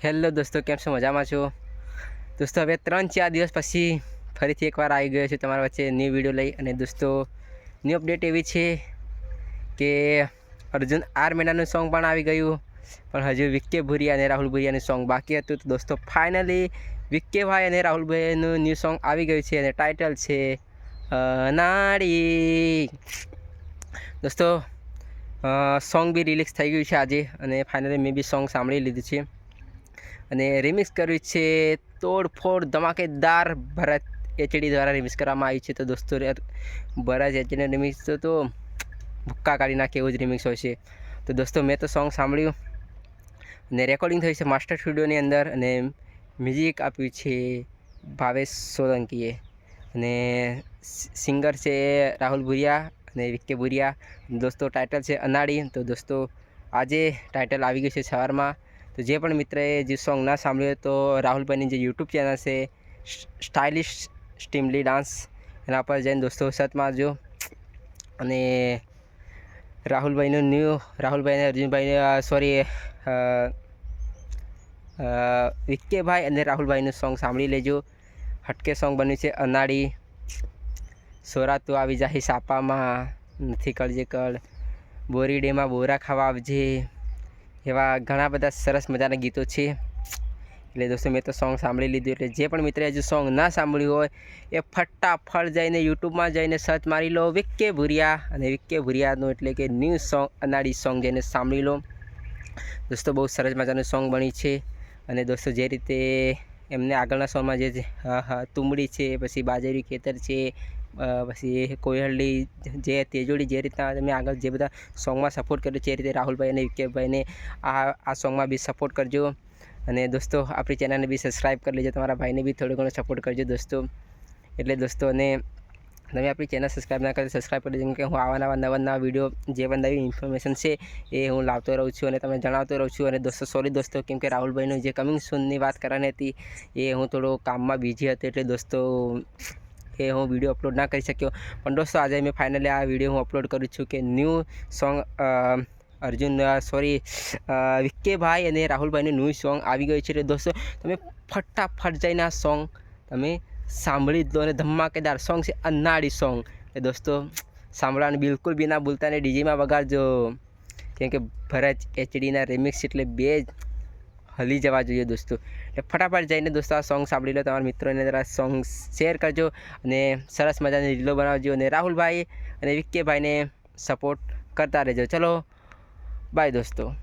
Hello દોસ્તો, કેમ છો? મજામાં છો? દોસ્તો, હવે ત્રણ ચાર દિવસ પછી ફરીથી એકવાર આવી ગયો છું તમારા વચ્ચે ન્યૂ વીડિયો લઈ અને દોસ્તો ન્યૂ અપડેટ એવી છે કે અર્જુન આર મહિનાનું સોંગ પણ આવી ગયું, પણ હજુ વિકે ભુરિયા અને રાહુલ ભુરિયાનું સોંગ બાકી હતું. તો દોસ્તો ફાઇનલી વિક્કેભાઈ અને રાહુલભાઈનું ન્યૂ સોંગ આવી ગયું છે અને ટાઇટલ છે નાડી. દોસ્તો સોંગ બી રિલીઝ થઈ ગયું છે આજે અને ફાઇનલી મેં બી સોંગ સાંભળી લીધું છે. અને રિમિક્સ કર્યું છે તોડફોડ ધમાકેદાર ભરત એચડી દ્વારા રિમિક્સ કરવામાં આવ્યું છે. તો દોસ્તો ભરત એચડી રિમિક્સ તો તો ભૂક્કા કાઢી નાખે એવું જ રિમિક્સ હોય છે. તો દોસ્તો, મેં તો સોંગ સાંભળ્યું અને રેકોર્ડિંગ થયું છે માસ્ટર સ્ટુડિયોની અંદર અને મ્યુઝિક આપ્યું છે ભાવેશ સોલંકીએ. અને સિંગર છે રાહુલ ભુરિયા અને વિકે ભુરિયા. દોસ્તો ટાઇટલ છે અનાડી. તો દોસ્તો, આજે ટાઇટલ આવી ગયું છે સવારમાં. તો જે પણ મિત્રએ જે સોંગ ના સાંભળ્યું તો રાહુલભાઈની જે યુટ્યુબ ચેનલ છે સ્ટાઇલિશ સ્ટીમલી ડાન્સ એના પર જઈને દોસ્તો સત મારજો અને રાહુલભાઈનું ન્યૂ રાહુલભાઈને, અર્જુનભાઈને સોરી વિક્કેભાઈ અને રાહુલભાઈનું સોંગ સાંભળી લેજો. હટકે સોંગ બન્યું છે અનાડી. સોરા તું આવી જાહી સાપામાં. નથી કળજે કળ. બોરીડેમાં બોરા ખાવા આવજે. એવા ઘણા બધા સરસ મજાના ગીતો છે. એટલે દોસ્તો, મેં તો સોંગ સાંભળી લીધું. એટલે જે પણ મિત્રએ હજુ સોંગ ના સાંભળ્યું હોય, એ ફટાફટ જઈને યુટ્યુબમાં જઈને સર્ચ મારી લો, વિક્કે ભુરિયા. અને વિક્કે ભુરિયાનું એટલે કે ન્યૂ સોંગ અનાડી સોંગ જઈને સાંભળી લો. દોસ્તો, બહુ સરસ મજાનું સોંગ બની છે. અને દોસ્તો, જે રીતે એમને આગળના સોંગમાં જે, હા હા, તુંબડી છે, પછી બાજરી ખેતર છે પછી કોયહલ્લી જે તેજોડી જે રીતના તમે આગળ જે બધા સોંગમાં સપોર્ટ કર્યો છે, એ રીતે રાહુલભાઈ અને વિકેભાઈને આ આ સોંગમાં બી સપોર્ટ કરજો. અને દોસ્તો, આપણી ચેનલને બી સબસ્ક્રાઈબ કરી લેજો, તમારા ભાઈને બી થોડો ઘણો સપોર્ટ કરજો દોસ્તો. એટલે દોસ્તો, અને તમે આપણી ચેનલ સબસ્ક્રાઈબ ના કરી સબસ્ક્રાઈબ કરી કે હું આવા નવા નવા નવા વીડિયો જે પણ નવી ઇન્ફોર્મેશન છે, એ હું લાવતો રહું છું અને તમને જણાવતો રહું છું. અને દોસ્તો સોરી દોસ્તો, કેમ કે રાહુલભાઈનું જે કમિંગ સૂનની વાત કરવાની હતી, એ હું થોડો કામમાં બિઝી હતો, એટલે દોસ્તો એ હું વીડિયો અપલોડ ના કરી શક્યો. પણ દોસ્તો, આજે મેં ફાઇનલી આ વીડિયો હું અપલોડ કરું છું કે ન્યૂ સોંગ અર્જુન સોરી વિક્કેભાઈ અને રાહુલભાઈનું ન્યૂ સોંગ આવી ગયું છે. એટલે દોસ્તો, તમે ફટાફટ જઈને આ સોંગ તમે સાંભળી લો અને ધમાકેદાર સોંગ છે અન્નાળી સોંગ એ દોસ્તો, સાંભળવાનું બિલકુલ બી ના ભૂલતા ને ડીજીમાં વગાડજો. કેમ કે ભરત એચડીના રિમિક્સ એટલે બે જ હલી જવા જોઈએ દોસ્તો. એટલે ફટાફટ જઈને દોસ્તો આ સોંગ સાંભળી લો, તમારા મિત્રોને જરા સોંગ શેર કરજો અને સરસ મજાની રીલો બનાવજો અને રાહુલભાઈ અને વિક્કેભાઈને સપોર્ટ કરતા રહેજો. ચલો બાય દોસ્તો.